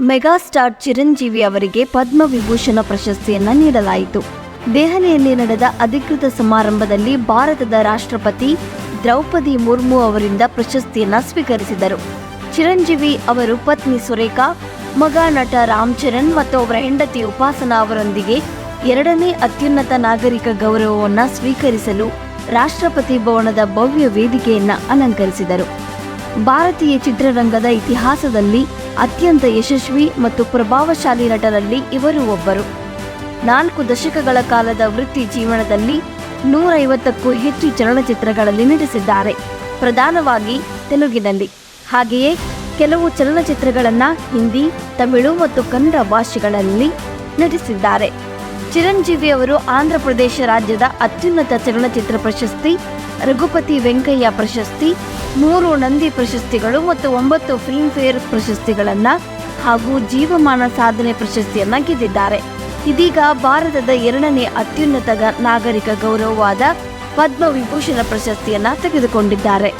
Megastar Chiranjeevi ಅವರಿಗೆ ಪದ್ಮವಿಭೂಷಣ ಪ್ರಶಸ್ತಿಯನ್ನ ನೀಡಲಾಯಿತು. ದೆಹಲಿಯಲ್ಲಿ ನಡೆದ ಅಧಿಕೃತ ಸಮಾರಂಭದಲ್ಲಿ ಭಾರತದ ರಾಷ್ಟ್ರಪತಿ ದ್ರೌಪದಿ ಮುರ್ಮು ಅವರಿಂದ ಪ್ರಶಸ್ತಿಯನ್ನ ಸ್ವೀಕರಿಸಿದರು. ಚಿರಂಜೀವಿ ಅವರು ಪತ್ನಿ ಸುರೇಖಾ, ಮಗ ನಟ ರಾಮ್ ಚರಣ್ ಮತ್ತು ಅವರ ಹೆಂಡತಿ ಉಪಾಸನಾ ಅವರೊಂದಿಗೆ ಎರಡನೇ ಅತ್ಯುನ್ನತ ನಾಗರಿಕ ಗೌರವವನ್ನು ಸ್ವೀಕರಿಸಲು ರಾಷ್ಟ್ರಪತಿ ಭವನದ ಭವ್ಯ ವೇದಿಕೆಯನ್ನ ಅಲಂಕರಿಸಿದರು. ಭಾರತೀಯ ಚಿತ್ರರಂಗದ ಇತಿಹಾಸದಲ್ಲಿ ಅತ್ಯಂತ ಯಶಸ್ವಿ ಮತ್ತು ಪ್ರಭಾವಶಾಲಿ ನಟರಲ್ಲಿ ಇವರು ಒಬ್ಬರು. ನಾಲ್ಕು ದಶಕಗಳ ಕಾಲದ ವೃತ್ತಿ ಜೀವನದಲ್ಲಿ ನೂರೈವತ್ತಕ್ಕೂ ಹೆಚ್ಚು ಚಲನಚಿತ್ರಗಳಲ್ಲಿ ನಟಿಸಿದ್ದಾರೆ. ಪ್ರಧಾನವಾಗಿ ತೆಲುಗಿನಲ್ಲಿ. ಹಾಗೆಯೇ ಕೆಲವು ಚಲನಚಿತ್ರಗಳನ್ನು ಹಿಂದಿ, ತಮಿಳು ಮತ್ತು ಕನ್ನಡ ಭಾಷೆಗಳಲ್ಲಿ ನಟಿಸಿದ್ದಾರೆ. ಚಿರಂಜೀವಿ ಅವರು ಆಂಧ್ರ ಪ್ರದೇಶ ರಾಜ್ಯದ ಅತ್ಯುನ್ನತ ಚಲನಚಿತ್ರ ಪ್ರಶಸ್ತಿ, ರಘುಪತಿ ವೆಂಕಯ್ಯ ಪ್ರಶಸ್ತಿ ಮೂರು ನಂದಿ ಪ್ರಶಸ್ತಿಗಳು ಮತ್ತು ಒಂಬತ್ತು ಫಿಲ್ಮ್ಫೇರ್ ಪ್ರಶಸ್ತಿಗಳನ್ನು ಹಾಗೂ ಜೀವಮಾನ ಸಾಧನೆ ಪ್ರಶಸ್ತಿಯನ್ನ ಗೆದ್ದಿದ್ದಾರೆ. ಇದೀಗ ಭಾರತದ ಎರಡನೇ ಅತ್ಯುನ್ನತ ನಾಗರಿಕ ಗೌರವವಾದ ಪದ್ಮವಿಭೂಷಣ ಪ್ರಶಸ್ತಿಯನ್ನ ತೆಗೆದುಕೊಂಡಿದ್ದಾರೆ.